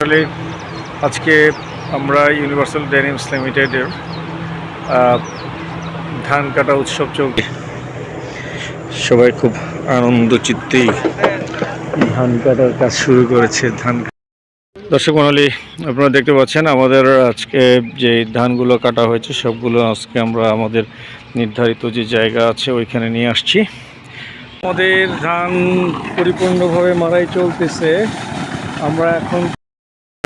আসলে আজকে আমরা ইউনিভার্সাল ডেনিমস লিমিটেডের ধান কাটা উৎসব চলছে। সবাই খুব আনন্দ চিত্তেই ধান কাটার কাজ শুরু করেছে ধান দর্শক মণ্ডলী আপনারা দেখতে পাচ্ছেন আমাদের আজকে যে ধানগুলো কাটা হয়েছে সবগুলো আজকে আমরা আমাদের নির্ধারিত যে জায়গা আছে ওইখানে নিয়ে আসছি। আমাদের ধান পরিপূর্ণভাবে মারাই চলতেছে। আমরা এখন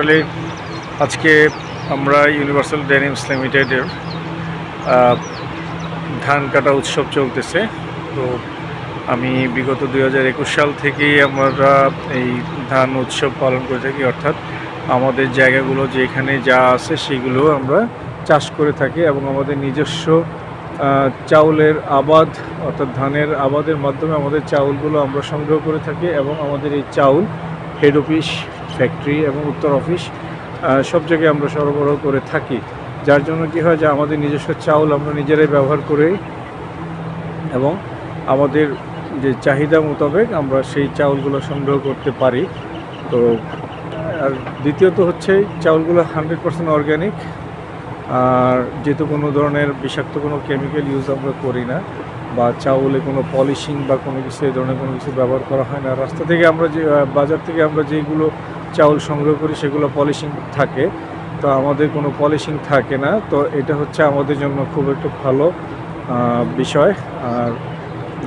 আসলে আজকে আমরা ইউনিভার্সাল ডেনিমস লিমিটেডের ধান কাটা উৎসব চলতেছে। তো আমি বিগত দুই হাজার একুশ সাল থেকেই আমরা এই ধান উৎসব পালন করে থাকি, অর্থাৎ আমাদের জায়গাগুলো যেখানে যা আছে সেগুলো আমরা চাষ করে থাকি এবং আমাদের নিজস্ব চাউলের আবাদ, অর্থাৎ ধানের আবাদের মাধ্যমে আমাদের চাউলগুলো আমরা সংগ্রহ করে থাকি এবং আমাদের এই চাউল হেড অফিস, ফ্যাক্টরি এবং উত্তর অফিস সব জায়গায় আমরা সরবরাহ করে থাকি। যার জন্য কী হয় যে আমাদের নিজস্ব চাউল আমরা নিজেরাই ব্যবহার করি এবং আমাদের যে চাহিদা মোতাবেক আমরা সেই চাউলগুলো সংগ্রহ করতে পারি। তো, আর দ্বিতীয়ত হচ্ছে চাউলগুলো হান্ড্রেড পার্সেন্ট অর্গ্যানিক। আর যেহেতু কোনো ধরনের বিষাক্ত কোনো কেমিক্যাল ইউজ আমরা করি না বা চাউলে কোনো পলিশিং বা কোনো কিছু, এই ধরনের কোনো কিছু ব্যবহার করা হয় না। রাস্তা থেকে আমরা যে বাজার থেকে আমরা যেগুলো চাউল সংগ্রহ করি, সেগুলো পলিশিং থাকে। তো আমাদের কোনো পলিশিং থাকে না। তো এটা হচ্ছে আমাদের জন্য খুব একটা ভালো বিষয়। আর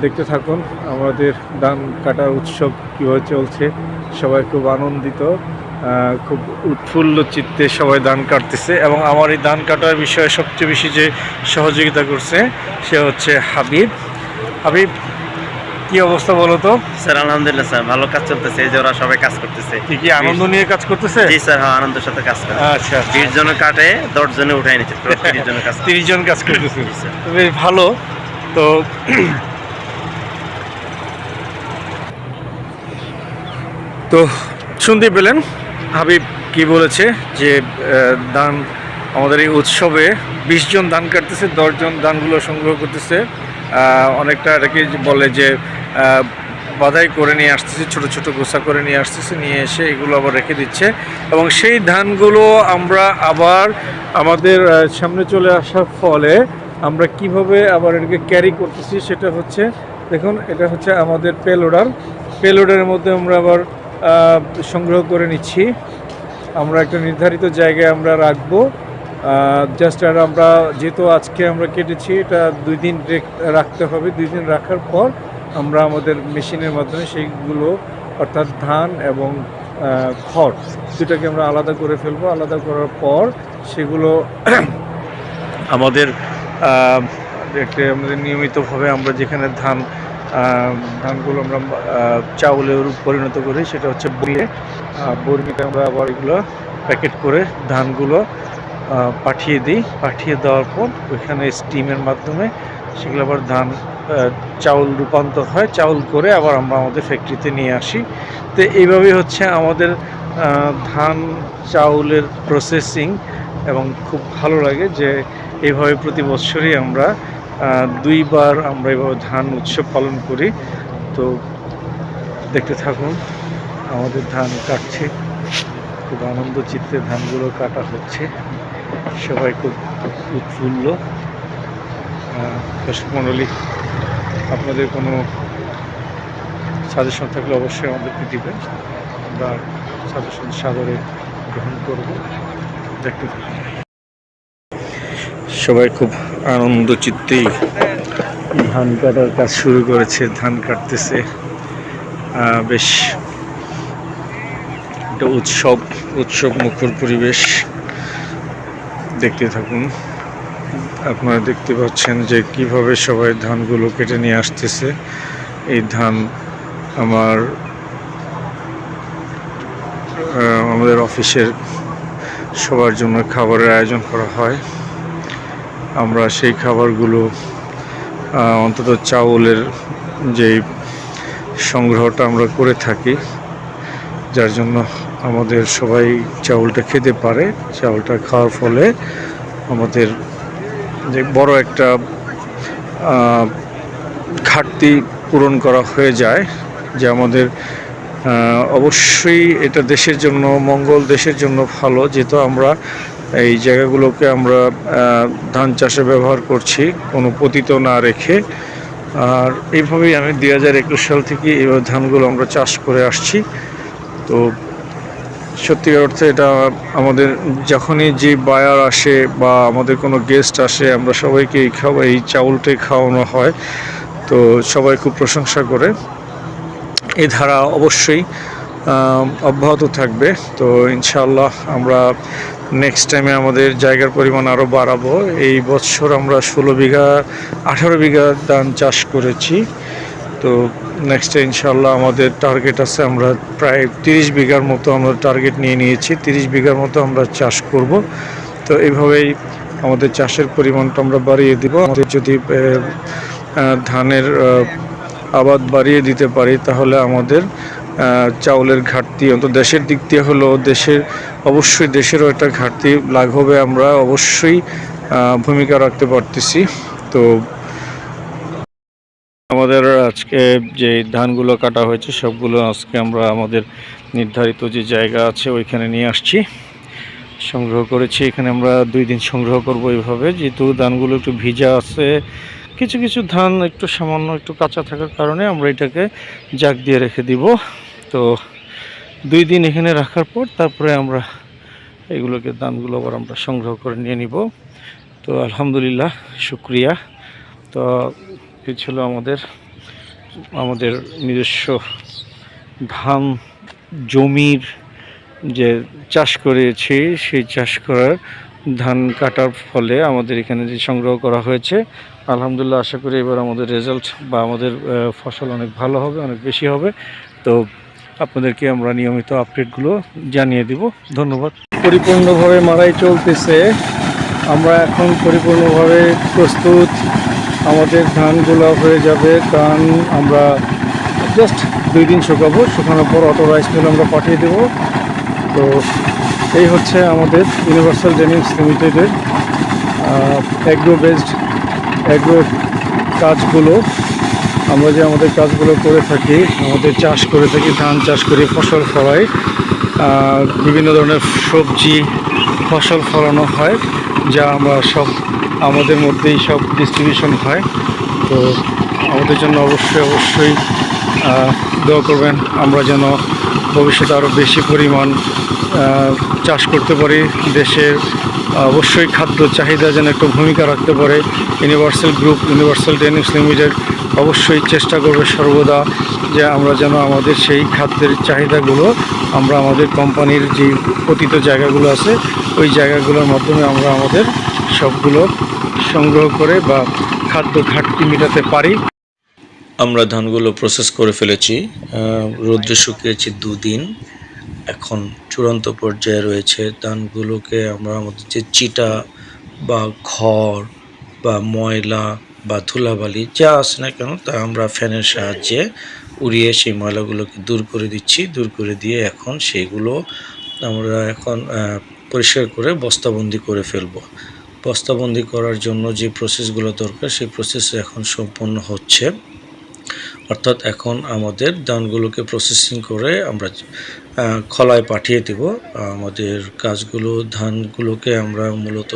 দেখতে থাকুন, আমাদের ধান কাটার উৎসব কীভাবে চলছে, সবাই খুব আনন্দিত। খুব উৎফুল্ল চিত্তে সবাই ধান কাটতেছে এবং আমার এই ধান কাটার বিষয়ে সবচেয়ে বেশি যে সহযোগিতা করছে সে হচ্ছে হাবিব। হাবিব কি অবস্থা বলো তো? স্যার আলহামদুলিল্লাহ স্যার ভালো কাজ চলতেছে। এই যে ওরা সবাই কাজ করতেছে। কি কি আনন্দ নিয়ে কাজ করতেছে? জি স্যার হ্যাঁ আনন্দের সাথে কাজ করে। আচ্ছা বিশ জন কাটে দশ জনে উঠাই নিচ্ছে। তিরিশ জনের কাজ তিরিশ জন কাজ করতেছে। বেশ ভালো। তো তো শুনতে পেলেন হাবিব কি বলেছে যে দান, আমাদের এই উৎসবে বিশ জন দান কাটতেছে দশজন দানগুলো সংগ্রহ করতেছে। অনেকটা এটাকে বলে যে বাধাই করে নিয়ে আসতেছে, ছোট ছোট গোসা করে নিয়ে আসতেছে, নিয়ে এসে এগুলো আবার রেখে দিচ্ছে। এবং সেই ধানগুলো আমরা আবার আমাদের সামনে চলে আসার ফলে আমরা কীভাবে আবার এটাকে ক্যারি করতেছি সেটা হচ্ছে, দেখুন, এটা হচ্ছে আমাদের পেলোডার পেলোডারের মধ্যে আমরা আবার সংগ্রহ করে নিচ্ছি। আমরা একটা নির্ধারিত জায়গায় আমরা রাখব। জাস্ট আর আমরা যেহেতু আজকে আমরা কেটেছি, এটা দুই দিন রেখ- রাখতে হবে। দুই দিন রাখার পর আমরা আমাদের মেশিনের মাধ্যমে সেইগুলো, অর্থাৎ ধান এবং খড় দুটাকে আমরা আলাদা করে ফেলব। আলাদা করার পর সেগুলো আমাদের আমাদের নিয়মিতভাবে আমরা যেখানে ধান ধানগুলো আমরা চাউলে পরিণত করি, সেটা হচ্ছে বইয়ে বর্মিতে আমরা আবার এগুলো প্যাকেট করে ধানগুলো পাঠিয়ে দিই। পাঠিয়ে দেওয়ার পর ওইখানে স্টিমের মাধ্যমে সেগুলো আবার ধান চাউল রূপান্তর হয়। চাউল করে আবার আমরা আমাদের ফ্যাক্টরিতে নিয়ে আসি। তো এইভাবেই হচ্ছে আমাদের ধান চাউলের প্রসেসিং এবং খুব ভালো লাগে যে এইভাবে প্রতি বছরই আমরা দুইবার আমরা এভাবে ধান উৎসব পালন করি। তো দেখতে থাকুন, আমাদের ধান কাটছে। খুব আনন্দ চিত্তে ধানগুলো কাটা হচ্ছে। সবাই খুব উৎফুল্ল। দর্শক মণ্ডলী, আপনাদের কোনো সাজেশন থাকলে অবশ্যই আমাদেরকে দিবেন। আমরা সাজেশন সাদরে গ্রহণ করব। দেখতে থাকুন। সবাই খুব আনন্দ চিত্তেই ধান কাটার কাজ শুরু করেছে, ধান কাটতেছে। বেশ একটা উৎসব উৎসব মুখর পরিবেশ দেখতে থাকুন। আপনারা দেখতে পাচ্ছেন যে কীভাবে সবাই ধানগুলো কেটে নিয়ে আসতেছে। এই ধান আমার আমাদের অফিসের সবার জন্য খাবারের আয়োজন করা হয়। আমরা সেই খাবারগুলো অন্তত চাউলের যে সংগ্রহটা আমরা করে থাকি, যার জন্য আমাদের সবাই চাউলটা খেতে পারে। চাউলটা খাওয়ার ফলে আমাদের যে বড় একটা ঘাটতি পূরণ করা হয়ে যায়, যে আমাদের অবশ্যই এটা দেশের জন্য, মঙ্গল দেশের জন্য ভালো। যেহেতু আমরা এই জায়গাগুলোকে আমরা ধান চাষে ব্যবহার করছি, কোনো পতিত না রেখে। আর এইভাবেই আমি দুই হাজার একুশ সাল থেকে এইভাবে ধানগুলো আমরা চাষ করে আসছি। তো সত্যিকার অর্থে এটা আমাদের যখনই যে বায়ার আসে বা আমাদের কোনো গেস্ট আসে, আমরা সবাইকে এই খাওয়া, এই চাউলটাই খাওয়ানো হয়। তো সবাই খুব প্রশংসা করে। এই ধারা অবশ্যই অব্যাহত থাকবে। তো ইনশাআল্লাহ আমরা নেক্সট টাইমে আমাদের জায়গার পরিমাণ আরও বাড়াবো। এই বছর আমরা ষোলো বিঘা, আঠারো বিঘা ধান চাষ করেছি। তো নেক্সটে ইনশাল্লাহ আমাদের টার্গেট আছে, আমরা প্রায় তিরিশ বিঘার মতো আমরা টার্গেট নিয়ে নিয়েছি। তিরিশ বিঘার মতো আমরা চাষ করব। তো এইভাবেই আমাদের চাষের পরিমাণটা আমরা বাড়িয়ে দিব। আমাদের যদি ধানের আবাদ বাড়িয়ে দিতে পারি, তাহলে আমাদের চাউলের ঘাটতি অন্তত দেশের দিক দিয়ে হলো দেশের অবশ্যই দেশেরও একটা ঘাটতি লাঘবে আমরা অবশ্যই ভূমিকা রাখতে পারতেছি। তো আমাদের আজকে যে ধানগুলো কাটা হয়েছে, সবগুলো আজকে আমরা আমাদের নির্ধারিত যে জায়গা আছে, ওইখানে নিয়ে আসছি। সংগ্রহ করেছি, এখানে আমরা দুই দিন সংগ্রহ করব এইভাবে। যেহেতু ধানগুলো একটু ভিজা আছে, কিছু কিছু ধান একটু সামান্য একটু কাঁচা থাকার কারণে আমরা এটাকে জাগ দিয়ে রেখে দিব। তো দুই দিন এখানে রাখার পর তারপরে আমরা এগুলোকে ধানগুলো আবার আমরা সংগ্রহ করে নিয়ে নিব। তো আলহামদুলিল্লাহ, শুক্রিয়া। তো এই ছিল আমাদের আমাদের নিজস্ব ধান জমির যে চাষ করেছি, সেই চাষ করার ধান কাটার ফলে আমাদের এখানে যে সংগ্রহ করা হয়েছে, আলহামদুলিল্লাহ আশা করি এবার আমাদের রেজাল্ট বা আমাদের ফসল অনেক ভালো হবে, অনেক বেশি হবে। তো আপনাদেরকে আমরা নিয়মিত আপডেটগুলো জানিয়ে দিব। ধন্যবাদ। পরিপূর্ণভাবে মারাই চলতেছে। আমরা এখন পরিপূর্ণভাবে প্রস্তুত। আমাদের ধানগুলো হয়ে যাবে। ধান আমরা জাস্ট দুই দিন শুকাবো। শুকানোর পর অটো রাইস মিল আমরা পাঠিয়ে দেবো। তো এই হচ্ছে আমাদের ইউনিভার্সাল ডেনিমস লিমিটেডের অ্যাগ্রো বেসড অ্যাগ্রো কাজগুলো। আমরা যে আমাদের কাজগুলো করে থাকি, আমাদের চাষ করে থাকি, ধান চাষ করি, ফসল ফলাই বিভিন্ন ধরনের সবজি, ফসল ফলানো হয়, যা আমরা সব, আমাদের মধ্যেই সব ডিস্ট্রিবিউশন হয়। তো আমাদের জন্য অবশ্যই অবশ্যই দোয়া করবেন, আমরা যেন ভবিষ্যতে আরও বেশি পরিমাণ চাষ করতে পারি। দেশের অবশ্যই খাদ্য চাহিদা যেন একটু ভূমিকা রাখতে পারে। Universal group universal denims limited অবশ্যই চেষ্টা করবে সর্বদা যে আমরা যেন আমাদের সেই খাদ্যের চাহিদাগুলো আমরা আমাদের কোম্পানির যে পতিত জায়গাগুলো আছে, ওই জায়গাগুলোর মাধ্যমে আমরা আমাদের সবগুলো সংগ্রহ করে বা খাদ্য ঘাটতি মেটাতে পারি। আমরা ধানগুলো প্রসেস করে ফেলেছি। রৌদ্রে শুকিয়েছি দুদিন। এখন চূড়ান্ত পর্যায়ে রয়েছে ধানগুলোকে আমরা আমাদের যে চিটা বা খড় বা ময়লা বা ধুলাবালি যা আছে না কেন, তা আমরা ফ্যানের সাহায্যে উড়িয়ে সেই ময়লাগুলোকে দূর করে দিচ্ছি। দূর করে দিয়ে এখন সেইগুলো আমরা এখন পরিষ্কার করে বস্তাবন্দি করে ফেলব। বস্তাবন্দি করার জন্য যে প্রসেসগুলো দরকার, সেই প্রসেস এখন সম্পন্ন হচ্ছে। অর্থাৎ এখন আমাদের ধানগুলোকে প্রসেসিং করে আমরা খলায় পাঠিয়ে দেব। আমাদের কাজগুলো, ধানগুলোকে আমরা মূলত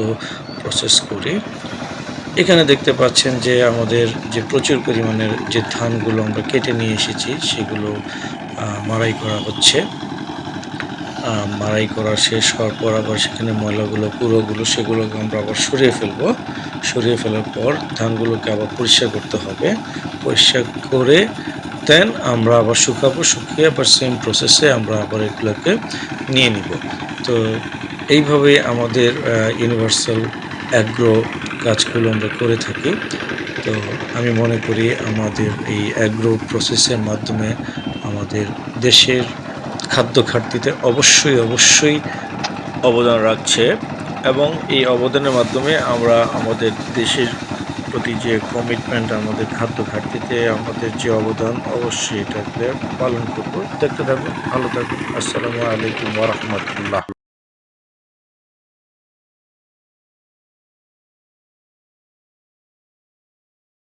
প্রসেস করি। এখানে দেখতে পাচ্ছেন যে আমাদের যে প্রচুর পরিমাণের যে ধানগুলো আমরা কেটে নিয়ে এসেছি, সেগুলো মারাই করা হচ্ছে। মাড়াই করা শেষ হওয়ার পর আবার সেখানে ময়লাগুলো পুরোগুলো সেগুলোকে আমরা আবার সরিয়ে ফেলব। সরিয়ে ফেলার পর ধানগুলোকে আবার পরিষ্কার করতে হবে। পরিষ্কার করে দেন আমরা আবার শুকাবো, শুকিয়ে আবার সেম প্রসেসে আমরা আবার এগুলোকে নিয়ে নিব। তো এইভাবে আমাদের ইউনিভার্সাল অ্যাগ্রো কাজগুলো আমরা করে থাকি। তো আমি মনে করি আমাদের এই অ্যাগ্রো প্রসেসের মাধ্যমে আমাদের দেশের খাদ্য ঘাটতিতে অবশ্যই অবশ্যই অবদান রাখছে এবং এই অবদানের মাধ্যমে আমরা আমাদের দেশের প্রতি যে কমিটমেন্ট আমাদের খাদ্য ঘাটতিতে আমাদের যে অবদান, অবশ্যই এটাকে পালন করব। দেখতে থাকুন, ভালো থাকুন। আসসালামু আলাইকুম ওরহমতুল্লাহ